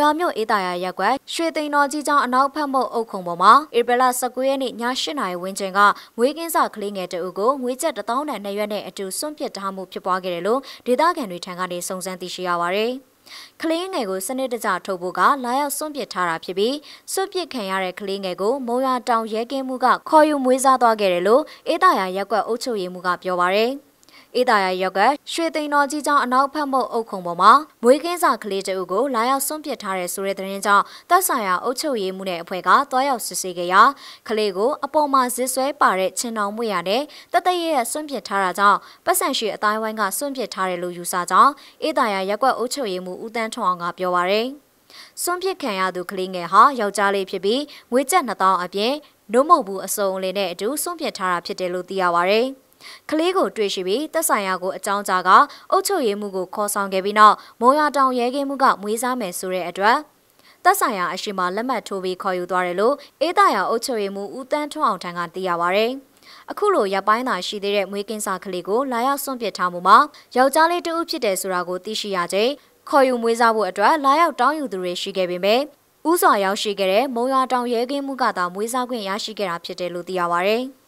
ရွာမြို့အေးတာယာရက်ကွက်ရွှေသိန်းတော်ကြီးကျောင်းအနောက်ဖက်မုတ်အုပ်ခုံပေါ်မှာဧပြီလ19ရက်နေ့ည8နာရီဝန်းကျင်ကမွေးကင်းစကလေးငယ်တအုပ်ကိုငွေကျပ်1000နဲ့2ရွက်နဲ့အတူစွန့်ပစ်ထားမှုဖြစ်ပွားခဲ့တယ်လို့ဒေသခံတွေထံကနေစုံစမ်းသိရှိရပါဗျ။ကလေးငယ်ကိုစနစ်တကျထုတ်ဖို့ကလာရောက်စွန့်ပစ်ထားတာဖြစ်ပြီးစွန့်ပစ်ခံရတဲ့ကလေးငယ်ကိုမုံရတောင်ရဲကင်းမှုကခေါ်ယူမွေးစားသွားခဲ့တယ်လို့အေးတာယာရက်ကွက်အုပ်ချုပ်ရေးမှုကပြောပါရယ်။ အေးတာယာရောက်ကရွှေသိန်းတော်ကြီးကျောင်းအနောက်ဖက်မုတ်အုပ်ခုံပေါ်မှာမွေးကင်းစာကလေးတအုပ်ကိုလာရောက်စွန့်ပစ်ထားတဲ့ဆိုတဲ့သတင်းကြောင့်တပ်ဆိုင်ရာအုပ်ချုပ်ရေးမှုနဲ့အဖွဲ့ကတွားရောက်စစ်ဆေးခဲ့ရာကလေးကိုအပေါ်မှာဇစ်ဆွဲပါတဲ့ချင်းတော်မွေရနဲ့တတရရဲ့စွန့်ပစ်ထားတာကြောင့်ပတ်စံရှိအတိုင်းဝိုင်းကစွန့်ပစ်ထားတယ်လို့ယူဆကြောင်းအေးတာယာရက်ကွက်အုပ်ချုပ်ရေးမှုဦးတန်းထွန်းအောင်ကပြောပါရယ်စွန့်ပစ်ခံရသူကလေးငယ်ဟာယောက်ျားလေးဖြစ်ပြီးငွေကျပ်2000အပြင်နှုတ်မုတ်ဘူးအစုံအလင်းနဲ့အတူစွန့်ပစ်ထားတာဖြစ်တယ်လို့သိရပါဗျ။ ကလေးကိုတွေ့ရှိပြီးသက်ဆိုင်ရာကိုအကြောင်းကြားကအုပ်ချုပ်ရေးမှုကိုခေါ်ဆောင်ခဲ့ပြီးနောက်မုံရတောင်ရဲကင်းမှုကမွေးစားမယ်ဆိုတဲ့အတွက်သက်ဆိုင်ရာအရှိမလက်မှတ်ထိုးပြီးခေါ်ယူသွားတယ်လို့အေးတာယာအုပ်ချုပ်ရေးမှုဦးတန်းထွန်းအောင်ထံကသိရပါဗျ။အခုလိုရပ်ပိုင်းသာရှိသေးတဲ့မွေးကင်းစာကလေးကိုလာရောက်စွန့်ပစ်ထားမှုမှာယောက်ျားလေးတဦးဖြစ်တယ်ဆိုတာကိုသိရှိရချိန်ခေါ်ယူမွေးစားဖို့အတွက်လာရောက်တောင်းယူသူတွေရှိခဲ့ပေမဲ့ဥစွာရောက်ရှိခဲ့တဲ့မုံရတောင်ရဲကင်းမှုကသာမွေးစားခွင့်ရရှိခဲ့တာဖြစ်တယ်လို့သိရပါဗျ။